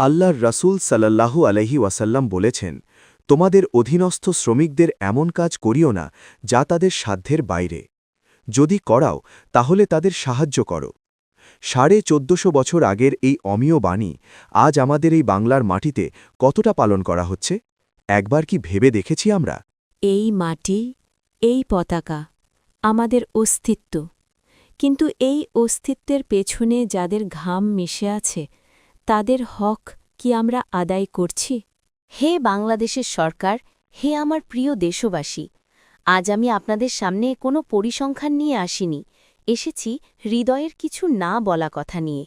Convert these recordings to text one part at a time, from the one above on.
আল্লাহর রাসূল সাল্লাল্লাহু আলহি ওয়াসাল্লাম বলেছেন, তোমাদের অধীনস্থ শ্রমিকদের এমন কাজ করিও না যা তাদের সাধ্যের বাইরে। যদি করাও, তাহলে তাদের সাহায্য করো। সাড়ে চোদ্দশো বছর আগের এই অমীয় বাণী আজ আমাদের এই বাংলার মাটিতে কতটা পালন করা হচ্ছে? একবার কি ভেবে দেখেছি আমরা? এই মাটি, এই পতাকা আমাদের অস্তিত্ব। কিন্তু এই অস্তিত্বের পেছনে যাদের ঘাম মিশে আছে তাদের হক কি আমরা আদায় করছি? হে বাংলাদেশের সরকার, হে আমার প্রিয় দেশবাসী, আজ আমি আপনাদের সামনে কোনো পরিসংখ্যান নিয়ে আসিনি, এসেছি হৃদয়ের কিছু না বলা কথা নিয়ে।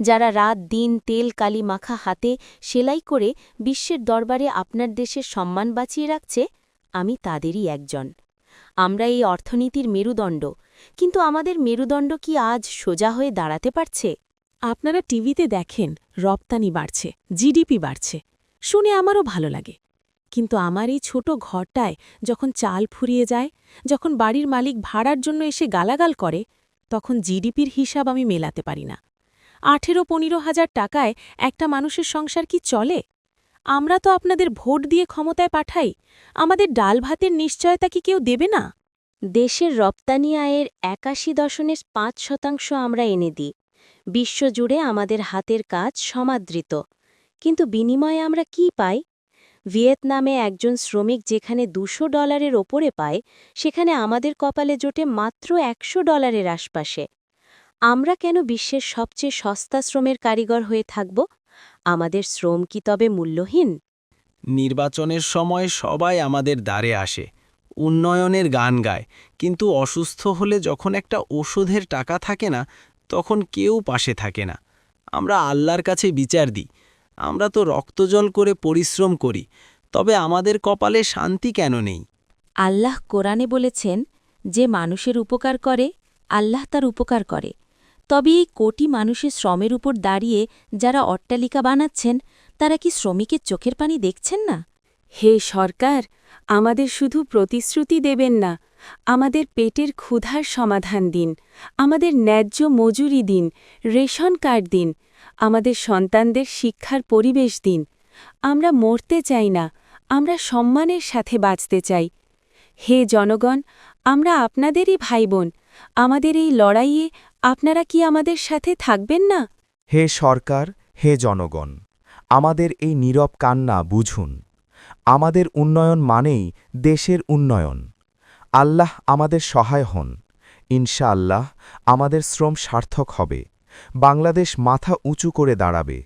যারা রাত, দিন, তেল, কালি, মাখা হাতে সেলাই করে বিশ্বের দরবারে আপনার দেশের সম্মান বাঁচিয়ে রাখছে, আমি তাদেরই একজন। আমরা এই অর্থনীতির মেরুদণ্ড, কিন্তু আমাদের মেরুদণ্ড কি আজ সোজা হয়ে দাঁড়াতে পারছে? আপনারা টিভিতে দেখেন, রপ্তানি বাড়ছে, জিডিপি বাড়ছে। শুনে আমারও ভালো লাগে। কিন্তু আমার এই ছোট ঘরটায় যখন চাল ফুরিয়ে যায়, যখন বাড়ির মালিক ভাড়ার জন্য এসে গালাগাল করে, তখন জিডিপির হিসাব আমি মেলাতে পারি না। আঠেরো পনেরো হাজার টাকায় একটা মানুষের সংসার কি চলে? আমরা তো আপনাদের ভোট দিয়ে ক্ষমতায় পাঠাই, আমাদের ডাল ভাতের নিশ্চয়তা কি কেউ দেবে না? দেশের রপ্তানি আয়ের একাশি দশমিক পাঁচ শতাংশ আমরা এনে দিই। বিশ্বজুড়ে আমাদের হাতের কাজ সমাদৃত। কিন্তু বিনিময়ে আমরা কি পাই? ভিয়েতনামে একজন শ্রমিক যেখানে দুশো ডলারের ওপরে পায়, সেখানে আমাদের কপালে জোটে মাত্র একশো ডলারের আশপাশে। আমরা কেন বিশ্বের সবচেয়ে সস্তা শ্রমের কারিগর হয়ে থাকব? আমাদের শ্রম কি তবে মূল্যহীন? নির্বাচনের সময় সবাই আমাদের দ্বারে আসে, উন্নয়নের গান গায়, কিন্তু অসুস্থ হলে যখন একটা ওষুধের টাকা থাকে না তখন কেউ পাশে থাকে না। আমরা আল্লাহর কাছে বিচার দিই। আমরা তো রক্তজল করে পরিশ্রম করি তবে আমাদের কপালে শান্তি কেন নেই? আল্লাহ কোরআনে বলেছেন যে মানুষের উপকার করে আল্লাহ তার উপকার করে। তবে এই কোটি মানুষের শ্রমের উপর দাঁড়িয়ে যারা অট্টালিকা বানাচ্ছেন তারা কি শ্রমিকের চোখের পানি দেখছেন না? হে সরকার আমাদের শুধু প্রতিশ্রুতি দেবেন না আমাদের পেটের ক্ষুধার সমাধান দিন, আমাদের ন্যায্য মজুরি দিন, রেশন কার্ড দিন, আমাদের সন্তানদের শিক্ষার পরিবেশ দিন। আমরা মরতে চাই না, আমরা সম্মানের সাথে বাঁচতে চাই। হে জনগণ, আমরা আপনাদেরই ভাই বোন আমাদের এই লড়াইয়ে আপনারা কি আমাদের সাথে থাকবেন না? হে সরকার, হে জনগণ, আমাদের এই নীরব কান্না বুঝুন। আমাদের উন্নয়ন মানেই দেশের উন্নয়ন। আল্লাহ আমাদের সহায় হন। ইনশা আল্লাহ আমাদের শ্রম সার্থক হবে। বাংলাদেশ মাথা উঁচু করে দাঁড়াবে।